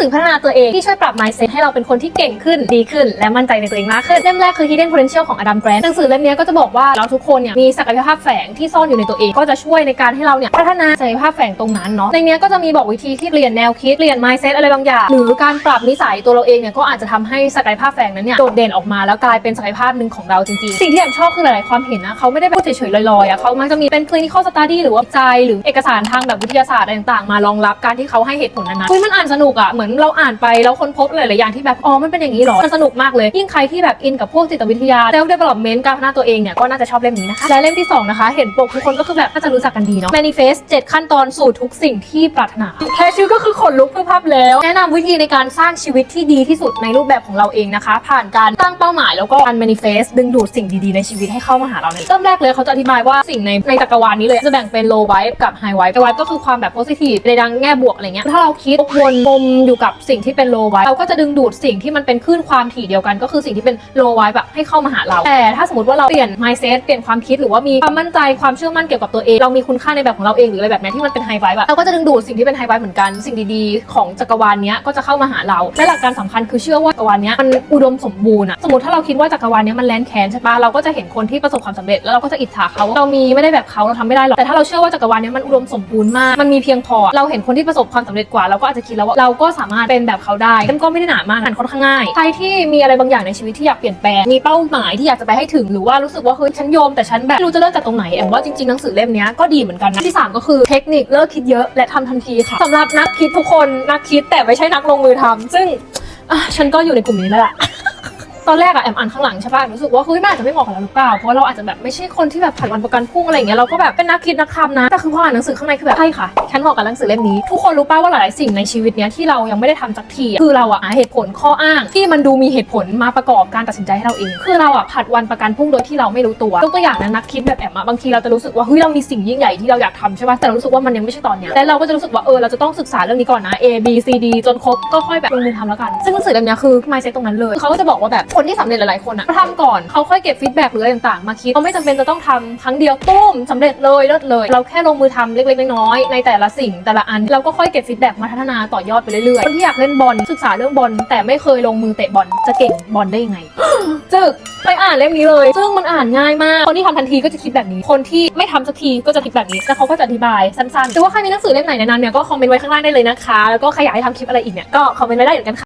สือพัฒนาตัวเองที่ช่วยปรับ mindset ให้เราเป็นคนที่เก่งขึ้นดีขึ้น และมั่นใจในตัวเองมากขึ้นเล่มแรกคือ Hidden Potential ของ Adam Grant หนังสือเล่มนี้ก็จะบอกว่าเราทุกคนเนี่ยมีศักยภาพแฝงที่ซ่อนอยู่ในตัวเองก็จะช่วยในการให้เราเนี่ยพัฒนาศักยภาพแฝงตรงนั้นเนาะในนี้ก็จะมีบอกวิธีที่เปลี่ยนแนวคิดเปลี่ยน mindset อะไรบางอย่างหรือการปรับนิสัยตัวเราเองเนี่ยก็อาจจะทำให้ศักยภาพแฝงนั้นเนี่ยโดดเด่นออกมาแล้วกลายเป็นศักยภาพหนึ่งของเราจริงๆสิ่งที่แอมชอบคือหลายๆความเห็นนะเขาไม่ได้พูดเฉยๆลอยๆอะเขามักจะมีเป็น clinical study หรือว่าวิจัยหรือเอกสารทางแบบวิทยาศาสตร์อะไรต่างๆ มารองรับการที่เขาให้เหตุผลนั้นๆเฮ้ยมันอ่านสนุกอะเหมือนเราอ่านไปแล้วค้นพบหลาย ๆ อย่างที่แบบ อ๋อ มันเป็นอย่างนี้หรอ มันสนุกมากเลย ยิ่งใครที่แบบอินกับพวกจิตวิทยา self development การพัฒนาตัวเองเนี่ย ก็น่าจะชอบเล่มนี้นะคะ และเล่มที่สองนะคะ เห็นปกทุกคนก็คือแบบน่าจะรู้จักกันดีเนาะ manifest 7 ขั้นตอนสู่ทุกสิ่งที่ปรารถนา แค่ชื่อก็คือขนลุกเพื่อภาพแล้ว แนะนำวิธีในการสร้างชีวิตที่ดีที่สุดในรูปแบบของเราเองนะคะ ผ่านการตั้งเป้าหมายแล้วก็การ manifest ดึงดูดสิ่งดี ๆ ในชีวิตให้เข้ามาหาเราเนี่ยเริ่มแรกเลยเขาจะอธิบายว่าสิ่งในในจักรวาลนี้เลยจะแบ่งเป็น low vibe กับ high vibe low vibe ก็คือความแบบ positive ในดังแง่บวกอะไรเงี้ยถ้าเราคิดวนมอยู่กับสิ่งที่เป็น low vibe เราก็จะดึงดูดสิ่งที่มันเป็นคลื่นความถี่เดียวกัน ก็คือสิ่งที่เป็น low vibe แบบให้เข้ามาหาเรา แต่ถ้าสมมติว่าเราเปลี่ยน mindset เปลี่ยนความคิดหรือว่ามีความมั่นใจความเชื่อมั่นเกี่ยวกับตัวเอง เรามีคุณค่าในแบบของเราเองหรืออะไรแบบนี้ที่มันเป็น high vibe แบบเราก็จะดึงดูดสิ่งที่เป็น high vibe เหมือนกัน สิ่งดีๆ ของจักรวาลนี้ก็จะเข้ามาหาเราและหลักการสำคัญคือเชื่อว่าจักรวาลนี้มันอุดมสมบูรณ์อะสมมติถ้าเราคิดว่าจักรวาลนี้มันแลนแคนใช่ปะเราก็จะเห็นคนที่ประสบความสำเร็จแล้วเราก็จะอิจฉาเขาเรามีไม่ได้แบบเขาเราทำไม่ได้หรอกแต่ถ้าเราเชื่อว่าจักรวาลนี้มันอุดมสมบูรณ์มากมันมีเพียงพอเราเห็นคนที่ประสบความสำเร็จกว่าเราก็อาจจะคิดแล้วว่าเราก็สามารถเป็นแบบเขาได้เล่มก็ไม่ได้หนามากมันค่อนข้างง่าย ใครที่มีอะไรบางอย่างในชีวิตที่อยากเปลี่ยนแปลง มีเป้าหมายที่อยากจะไปให้ถึง หรือว่ารู้สึกว่าเฮ้ยฉันโยมแต่ฉันแบบไม่รู้จะเริ่มจากตรงไหนแอมว่าจริงๆหนังสือเล่มนี้ก็ดีเหมือนกันนะที่สามก็คือเทคนิคเลิกคิดเยอะและทำทันทีค่ะสำหรับนักคิดทุกคนนักคิดแต่ไม่ใช่นักลงมือทำซึ่งฉันก็อยู่ในกลุ่มนี้แล้วล่ะ ตอนแรกอะแอมอ่านข้างหลังใช่ป่ะรู้สึกว่าเฮ้ยมันอาจจะไม่เหมาะกับเราหรือเปล่าเพราะเราอาจจะแบบไม่ใช่คนที่แบบผัดวันประกันพรุ่งอะไรอย่างเงี้ยเราก็แบบเป็นนักคิดนักทำนะแต่คือพออ่านหนังสือข้างในคือแบบใช่ค่ะฉันเหมาะกับหนังสือเล่มนี้ทุกคนรู้ป่ะว่าหลายๆสิ่งในชีวิตเนี้ยที่เรายังไม่ได้ทำสักทีอคือเราอะหาเหตุผลข้ออ้าง ที่มันดูมีเหตุผลมาประกอบการตัดสินใจให้เราเอง คือเราอะผัดวันประกันพรุ่งโดยที่เราไม่รู้ตัวยกตัวอย่างนะนักคิดแบบแอมอะบางทีเราจะรู้สึกว่าเฮ้ยเรามีสิ่งยิ่งใหญ่ที่เราอยากทำใช่ป่ะแต่เรารู้สึกว่ามันยังไม่ใช่ตอนเนี้ยแล้วเราก็จะรู้สึกว่าเออเราจะต้องศึกษาเรื่องนี้ก่อนนะ A B C D จนครบก็ค่อยแบบลงมือทำแล้วกัน ซึ่งหนังสือเล่มนี้คือ mindset ตรงนั้นเลยเขาก็จะบอกว่าแบบคนที่สำเร็จหลายๆคนอะเขาทำก่อนเขาค่อยเก็บฟีดแบ็กหรืออะไรต่างๆมาคิดเขาไม่จำเป็นจะต้องทำครั้งเดียวตุ้มสำเร็จเลยเลิศเลย เราแค่ลงมือทำเล็กๆน้อยๆในแต่ละสิ่งแต่ละอันเราก็ค่อยเก็บฟีดแบ็กมาพัฒนาต่อยอดไปเรื่อยๆคนที่อยากเล่นบอลศึกษาเรื่องบอลแต่ไม่เคยลงมือเตะบอลจะเก่งบอลได้ยังไง จึกไปอ่านเล่มนี้เลย ซึ่งมันอ่านง่ายมาก คนที่ทำทันทีก็จะคิดแบบนี้ คนที่ไม่ทำสักทีก็จะคิดแบบนี้แล้วเขาก็จะอธิบายสั้นๆแต่ว่าใครมีหนังสือเล่มไหนแนะนำเนี่ยก็คอมเมนต์ไว้ข้างล่างได้เลยนะคะ แล้วก็ใครอยากให้ทำคลิปอะไรอีกเนี่ยก็คอมเมนต์ไว้ได้เหมือนกันค่ะ